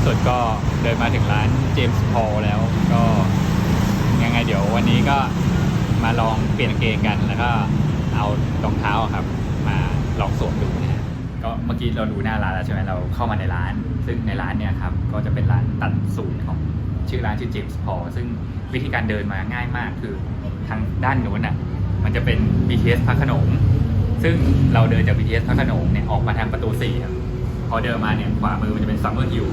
ที่สุดก็เดินมาถึงร้านเจมส์พอลแล้วก็ยังไงเดี๋ยววันนี้ก็มาลองเปลี่ยนเกงกันแล้วก็เอารองเท้าครับ มาลองสวมดูนะฮะก็เมื่อกี้เราดูหน้าร้านแล้วใช่ไหมเราเข้ามาในร้าน ซึ่งในร้านเนี่ยครับก็จะเป็นร้านตัดสูตรของชื่อร้านชื่อเจมส์พอลซึ่งวิธีการเดินมาง่ายมากคือทางด้านนู้นอะมันจะเป็น BTS พระขนงซึ่งเราเดินจาก BTS พระขนงเนี่ยออกมาทางประตู4ครับพอเดินมาเนี่ยขวามือมันจะเป็นซัมเมอร์ฮิล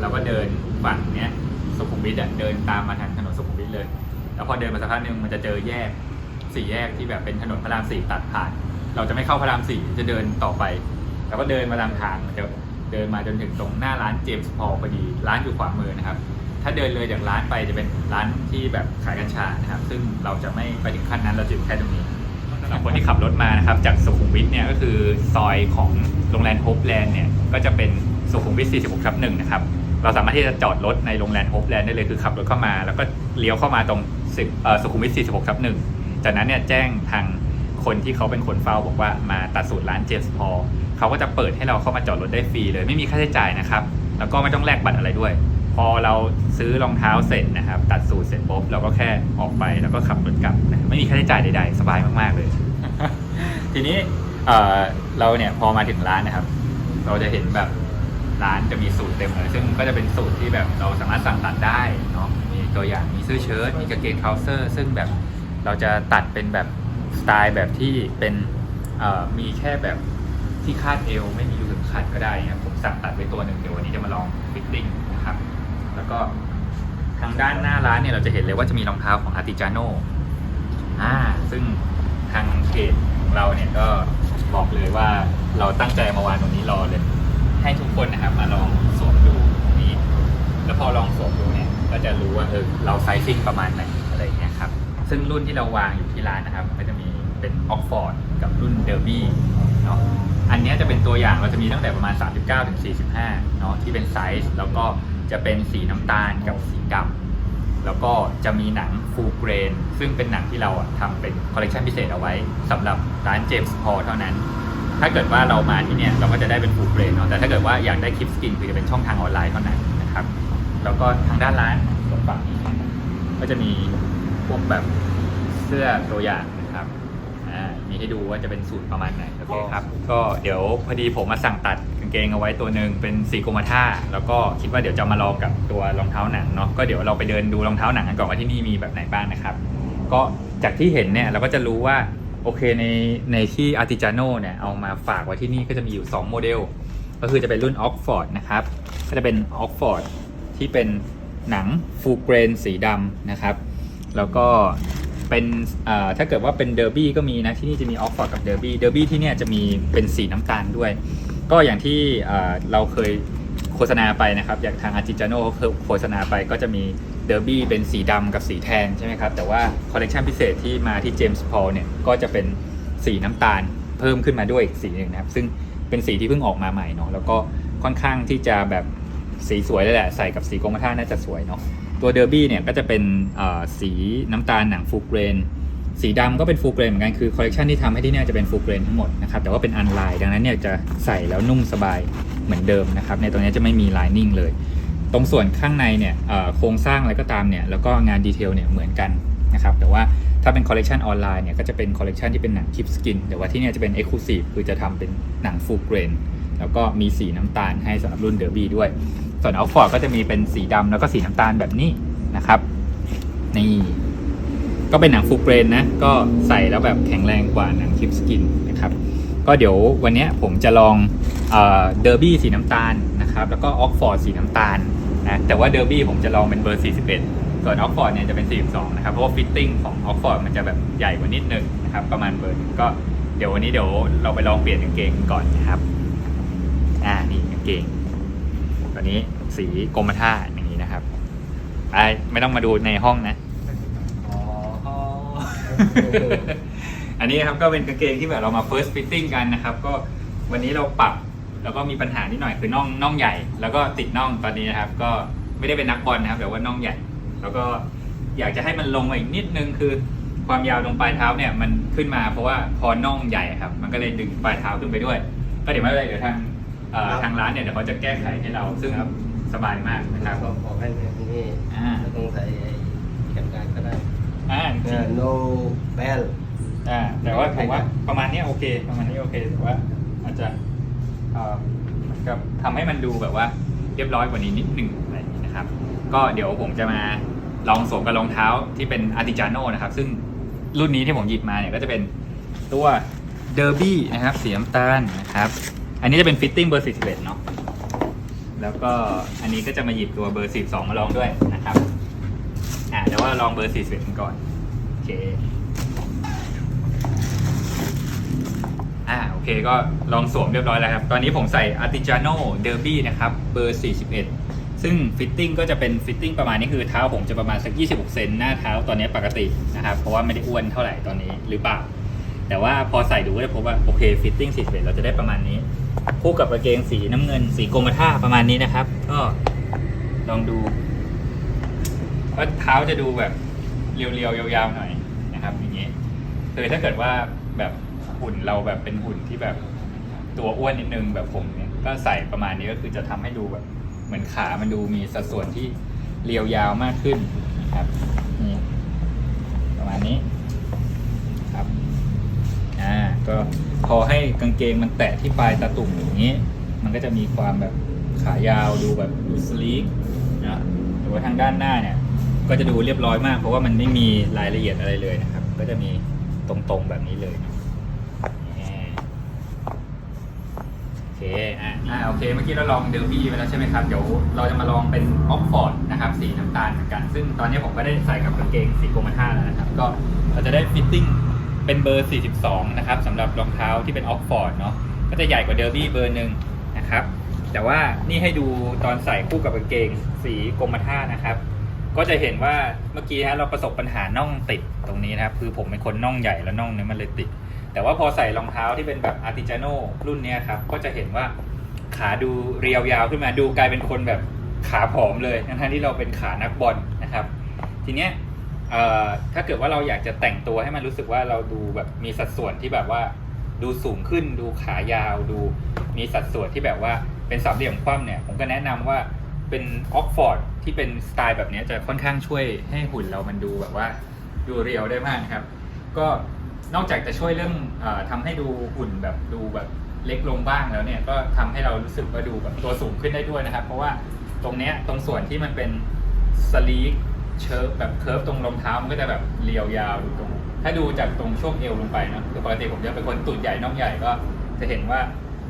เราก็เดินฝั่งเนี้ยสุขุมวิทอะเดินตามมาทางถนนสุขุมวิทเลย แล้วพอเดินมาสักพักหนึ่งมันจะเจอแยกสี่แยกที่แบบเป็นถนนพระรามสี่ตัดผ่าน เราจะไม่เข้าพระรามสี่จะเดินต่อไป แล้วก็เดินมาตามทางมันจะเดินมาจนถึงตรงหน้าร้านเจมส์พอลพอดีร้านอยู่ขวามือนะครับ ถ้าเดินเลยจากร้านไปจะเป็นร้านที่แบบขายกัญชานะครับ ซึ่งเราจะไม่ไปถึงขั้นนั้นเราจะอยู่แค่ตรงนี้สำหรับคนที่ขับรถมานะครับ จากสุขุมวิทเนี่ยก็คือซอยของโรงแรมโฮปแลนด์เนี่ยก็จะเป็นสุขุมวิท46ทับหนึ่งนะครับ เราสามารถที่จะจอดรถในโรงแรมโฮปแลนด์ได้เลยคือขับรถเข้ามา แล้วก็เลี้ยวเข้ามาตรงสิบเอ่อสุขุมวิท 46ทับหนึ่งจากนั้นเนี่ยแจ้งทางคนที่เขาเป็นคนเฝ้าบอกว่ามาตัดสูตรร้านเจมส์พอลเขาก็จะเปิดให้เราเข้ามาจอดรถได้ฟรีเลย ไม่มีค่าใช้จ่ายนะครับ แล้วก็ไม่ต้องแลกบัตรอะไรด้วย พอเราซื้อรองเท้าเสร็จนะครับ ตัดสูตรเสร็จปุ๊บเราก็แค่ออกไปแล้วก็ขับรถกลับนะไม่มีค่าใช้จ่ายใดๆ สบายมากๆเลย ทีนี้เอ่อเราเนี่ยพอมาถึงร้านนะครับ เราจะเห็นแบบ ร้านจะมีสูตรเต็มเลย ซึ่งก็จะเป็นสูตรที่แบบเราสามารถสั่งตัดได้เนาะมีตัวอย่างมีเสื้อเชิ้ตมีกางเกงทราวเซอร์ซึ่งแบบเราจะตัดเป็นแบบสไตล์แบบที่เป็นมีแค่แบบที่คาดเอวไม่มีรูเข็มขัดก็ได้นะผมสั่งตัดไว้ตัวหนึ่งเดี๋ยววันนี้จะมาลองฟิตติ้งนะครับ แล้วก็ทางด้านหน้าร้านเนี่ยเราจะเห็นเลยว่าจะมีรองเท้าของ Artigiano อ่าซึ่งทางเพจของเราเนี่ยก็บอกเลยว่าเราตั้งใจมาวางตรงนี้รอเลย ให้ทุกคนนะครับมาลองสวมดูตรงนี้ แล้วพอลองสวมดูเนี่ยก็จะรู้ว่าเออเราไซซิ่งประมาณไหนอะไรเงี้ยครับซึ่งรุ่นที่เราวางอยู่ที่ร้านนะครับก็จะมีเป็นออกฟอร์ดกับรุ่นเดอร์บี้เนาะอันนี้จะเป็นตัวอย่างเราจะมีตั้งแต่ประมาณ 39ถึง45เนาะที่เป็นไซส์แล้วก็จะเป็นสีน้ำตาลกับสีดำแล้วก็จะมีหนังฟูลเกรน ซึ่งเป็นหนังที่เราอะทำเป็นคอลเลกชันพิเศษเอาไว้สำหรับร้านเจมส์พอเท่านั้น ถ้าเกิดว่าเรามาที่เนี่ยเราก็จะได้เป็นฟูลเกรนเนาะแต่ถ้าเกิดว่าอยากได้คลิปสกินคือจะเป็นช่องทางออนไลน์เท่านั้นนะครับ แล้วก็ทางด้านร้านตรงฝั่งนี้ก็จะมีพวกแบบเสื้อตัวอย่างนะครับอ่ามีให้ดูว่าจะเป็นสูตรประมาณไหนแล้วก็ครับ ก็เดี๋ยวพอดีผมมาสั่งตัดกางเกงเอาไว้ตัวหนึ่งเป็นสีกรมท่าแล้วก็คิดว่าเดี๋ยวจะมาลองกับตัวรองเท้าหนังเนาะก็เดี๋ยวเราไปเดินดูรองเท้าหนังกันก่อนว่าที่นี่มีแบบไหนบ้างนะครับ ก็จากที่เห็นเนี่ยเราก็จะรู้ว่าโอเคในในที่ Artigiano เนี่ยเอามาฝากไว้ที่นี่ก็จะมีอยู่ 2 โมเดล ก็คือจะเป็นรุ่น Oxford นะครับ ก็จะเป็น Oxford ที่เป็นหนังฟูเกรนสีดำนะครับ แล้วก็เป็นถ้าเกิดว่าเป็นเดอร์บี้ก็มีนะ ที่นี่จะมีออฟฟอร์ดกับเดอร์บี้เดอร์บี้ที่เนี่ยจะมีเป็นสีน้ำตาลด้วย ก็อย่างที่เราเคยโฆษณาไปนะครับ อย่างทางอาร์ติจาโนเขาเคยโฆษณาไปก็จะมีเดอร์บี้เป็นสีดำกับสีแทนใช่ไหมครับ แต่ว่าคอลเลกชันพิเศษที่มาที่เจมส์พอลเนี่ยก็จะเป็นสีน้ำตาลเพิ่มขึ้นมาด้วยอีกสีหนึ่งนะครับ ซึ่งเป็นสีที่เพิ่งออกมาใหม่เนาะแล้วก็ค่อนข้างที่จะแบบ สีสวยเลยแหละ ใส่กับสีกรมท่าน่าจะสวยเนาะตัวเดอร์บี้เนี่ยก็จะเป็นสีน้ำตาลหนังฟูเกรน สีดำก็เป็นฟูเกรนเหมือนกันคือคอลเลกชันที่ทำให้ที่นี่จะเป็นฟูเกรนทั้งหมดนะครับแต่ว่าเป็นอันไลน์ดังนั้นเนี่ยจะใส่แล้วนุ่มสบายเหมือนเดิมนะครับในตรงนี้จะไม่มีไลนิ่งเลย ตรงส่วนข้างในเนี่ยโครงสร้างอะไรก็ตามเนี่ยแล้วก็งานดีเทลเนี่ยเหมือนกันนะครับแต่ว่าถ้าเป็นคอลเลกชันออนไลน์เนี่ยก็จะเป็นคอลเลกชันที่เป็นหนังคลิปสกินแต่ว่าที่นี่จะเป็นเอ็กซ์คลูซีฟคือจะทำเป็นหนังฟูเกรน แล้วก็มีสีน้ำตาลให้สำหรับรุ่นเดอร์บี้ด้วย ส่วนอัลฟอร์ดก็จะมีเป็นสีดำแล้วก็สีน้ำตาลแบบนี้นะครับนี่ก็เป็นหนังฟูเกรนนะ ก็ใส่แล้วแบบแข็งแรงกว่าหนังคลิปสกินนะครับ ก็เดี๋ยววันนี้ผมจะลองเดอร์บี้สีน้ำตาลนะครับ แล้วก็ออกฟอร์ดสีน้ำตาลนะแต่ว่าเดอร์บี้ผมจะลองเป็นเบอร์ 41 ส่วนออกฟอร์ดเนี่ยจะเป็น 42 นะครับ เพราะว่าฟิตติ้งของออกฟอร์ดมันจะแบบใหญ่กว่านิดนึงนะครับ ประมาณเบอร์ก็เดี๋ยววันนี้เดี๋ยวเราไปลองเปลี่ยนกางเกงกันก่อนนะครับ เกง ตัวนี้สีกรมท่าอย่างนี้นะครับไอไม่ต้องมาดูในห้องนะ อันนี้ครับก็เป็นกางเกงที่แบบเรามา first fitting กันนะครับ ก็วันนี้เราปรับแล้วก็มีปัญหานิดหน่อยคือน่องน่องใหญ่ แล้วก็ติดน่องตอนนี้นะครับ ก็ไม่ได้เป็นนักบอลนะครับแต่ว่าน่องใหญ่ แล้วก็อยากจะให้มันลงมาอีกนิดนึงคือความยาวตรงปลายเท้าเนี่ยมันขึ้นมาเพราะว่าพอน่องใหญ่ครับ มันก็เลยดึงปลายเท้าขึ้นไปด้วย ก็เดี๋ยวไม่เป็นไรเดี๋ยวทาง เอ่อทางร้านเนี่ยเดี๋ยวเขาจะแก้ไขให้เรา ซึ่งสบายมากนะครับก็ขอให้ในที่นี่อ่า ไม่ต้องใส่ไอ้เข็มการก็ได้อ่าจริง no bell อ่าแต่ว่าผมว่าประมาณเนี้ยโอเค ประมาณนี้โอเคแต่ว่าอาจจะเอ่อเหมือนกับทำให้มันดูแบบว่า เรียบร้อยกว่านี้นิดหนึ่งอะไรอย่างนี้นะครับ ก็เดี๋ยวผมจะมาลองสวมกับรองเท้าที่เป็นอาร์ติจาโนนะครับ ซึ่งรุ่นนี้ที่ผมหยิบมาเนี่ยก็จะเป็นตัวเดอร์บี้นะครับ สีน้ำตาลนะครับ อันนี้จะเป็นฟิตติ้งเบอร์41เนาะแล้วก็อันนี้ก็จะมาหยิบตัวเบอร์42มาลองด้วยนะครับอ่าเดี๋ยวว่าลองเบอร์41กันก่อนโอเคอ่าโอเคก็ลองสวมเรียบร้อยแล้วครับ ตอนนี้ผมใส่ Artigiano Derby นะครับ เบอร์ 41 ซึ่งฟิตติ้งก็จะเป็นฟิตติ้งประมาณนี้คือเท้าผมจะประมาณสัก 26 เซนหน้าเท้าตอนนี้ปกตินะครับ เพราะว่าไม่ได้อ้วนเท่าไหร่ตอนนี้หรือเปล่า แต่ว่าพอใส่ดูก็จะพบว่าโอเคฟิตติ้ง41เราจะได้ประมาณนี้ คู่กับกางเกงสีน้ำเงิน สีกรมท่าประมาณนี้นะครับ ก็ลองดูว่าเท้าจะดูแบบเรียวๆยาวๆหน่อยนะครับ อย่างนี้คือถ้าเกิดว่าแบบหุ่นเราแบบเป็นหุ่นที่แบบตัวอ้วนนิดนึงแบบผมเนี่ยก็ใส่ประมาณนี้ก็คือจะทำให้ดูแบบเหมือนขามันดูมีสัดส่วนที่เรียวยาวมากขึ้นนะครับนี่ประมาณนี้ ก็พอให้กางเกงมันแตะที่ปลายตาตุ่มอย่างนี้ มันก็จะมีความแบบขายาวดูแบบดูสลีกนะหรือว่าทางด้านหน้าเนี่ย ก็จะดูเรียบร้อยมาก เพราะว่ามันไม่มีรายละเอียดอะไรเลยนะครับ ก็จะมีตรงๆแบบนี้เลยโอเคอ่าอ่าโอเค เมื่อกี้เราลองเดอร์บี้ไปแล้วใช่ไหมครับ เดี๋ยวเราจะมาลองเป็นออกฟอร์ดนะครับ สีน้ำตาลเหมือนกัน ซึ่งตอนนี้ผมก็ได้ใส่กับกางเกงสีกรมท่าแล้วนะครับ ก็เราจะได้ฟิตติ้ง เป็นเบอร์ 42 นะครับสำหรับรองเท้าที่เป็นออกฟอร์ดเนาะก็จะใหญ่กว่าเดอร์บี้เบอร์หนึ่งนะครับ แต่ว่านี่ให้ดูตอนใส่คู่กับกางเกงสีกรมท่านะครับ ก็จะเห็นว่าเมื่อกี้ฮะเราประสบปัญหาน่องติดตรงนี้นะครับ คือผมเป็นคนน่องใหญ่แล้วน่องเนี้มันเลยติด แต่ว่าพอใส่รองเท้าที่เป็นแบบอาร์ติจานโนรุ่นนี้ครับ ก็จะเห็นว่าขาดูเรียวยาวขึ้นมาดูกลายเป็นคนแบบขาผอมเลยทั้งที่เราเป็นขานักบอลนะครับ ทีเนี้ย ถ้าเกิดว่าเราอยากจะแต่งตัวให้มันรู้สึกว่าเราดูแบบมีสัดส่วนที่แบบว่าดูสูงขึ้น ดูขายาว ดูมีสัดส่วนที่แบบว่าเป็นสามเหลี่ยมคว่ำเนี่ย ผมก็แนะนำว่าเป็นออกฟอร์ดที่เป็นสไตล์แบบนี้จะค่อนข้างช่วยให้หุ่นเรามันดูแบบว่าดูเรียวได้มากนะครับ ก็นอกจากจะช่วยเรื่องออทำให้ดูหุ่นแบบดูแบบเล็กลงบ้างแล้วเนี่ยก็ทำให้เรารู้สึกว่าดูแบบตัวสูงขึ้นได้ด้วยนะครับ เพราะว่าตรงเนี้ยตรงส่วนที่มันเป็นสลีก เชิร์ฟแบบเคิร์ฟตรงรองเท้ามันก็จะแบบเรียวยาวดูตรง ถ้าดูจากตรงช่วงเอวลงไปเนอะคือปกติผมจะเป็นคนตุ่นใหญ่น่องใหญ่ก็ จะเห็นว่า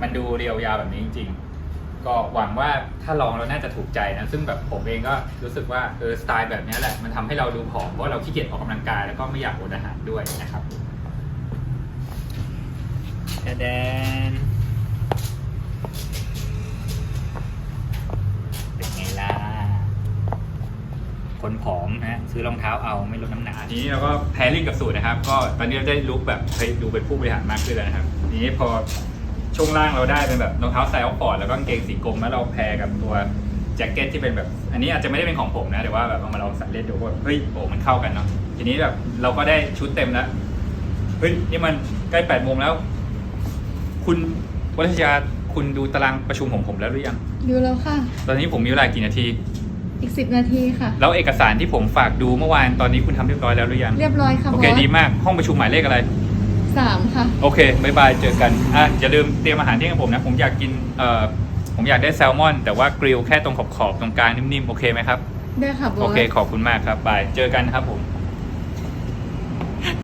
มันดูเรียวยาวแบบนี้จริง ๆ ก็หวังว่าถ้าลองแล้วน่าจะถูกใจนะ ซึ่งแบบผมเองก็รู้สึกว่าเออสไตล์แบบนี้แหละมันทำให้เราดูผอมเพราะเราขี้เกียจออกกำลังกายแล้วก็ไม่อยากอดอาหารด้วยนะครับแดน คนผอมนะซื้อรองเท้าเอาไม่ลดน้ำหนักทีนี้เราก็แพริ่งกับสูตรนะครับ ก็ตอนนี้เราได้ลุคแบบเฮ้ยดูเป็นผู้บริหารมากขึ้นแล้วนะครับทีนี้พอช่วงล่างเราได้เป็นแบบรองเท้าไซส์ออฟฟอร์ดแล้วก็กางเกงสีกรมแล้วเราแพรกับตัวแจ็คเก็ตที่เป็นแบบ อันนี้อาจจะไม่ได้เป็นของผมนะแต่ว่าแบบเอามาลองใส่เล่นดูว่าเฮ้ยโอ้มันเข้ากันเนาะทีนี้แบบเราก็ได้ชุดเต็มแล้วเฮ้ยนี่มันใกล้แปดโมงแล้ว คุณวัชยาคุณดูตารางประชุมของผมแล้วหรือยังดูแล้วค่ะ ตอนนี้ผมมีเวลากี่นาที อีกสิบนาทีค่ะ แล้วเอกสารที่ผมฝากดูเมื่อวานตอนนี้คุณทำเรียบร้อยแล้วหรือยัง เรียบร้อยค่ะโอเคบสดีมากห้องประชุมหมายเลขอะไร สามค่ะ โอเคบายบายเจอกันอะอย่าลืมเตรียมอาหารเที่ยงกับผมนะ ผมอยากกินเอ่อผมอยากได้แซลมอน แต่ว่ากริลแค่ตรงขอบๆตรงกลางนิ่มๆ โอเคไหมครับ ได้ค่ะบอส โอเคขอบคุณมากครับบายเจอกันครับผม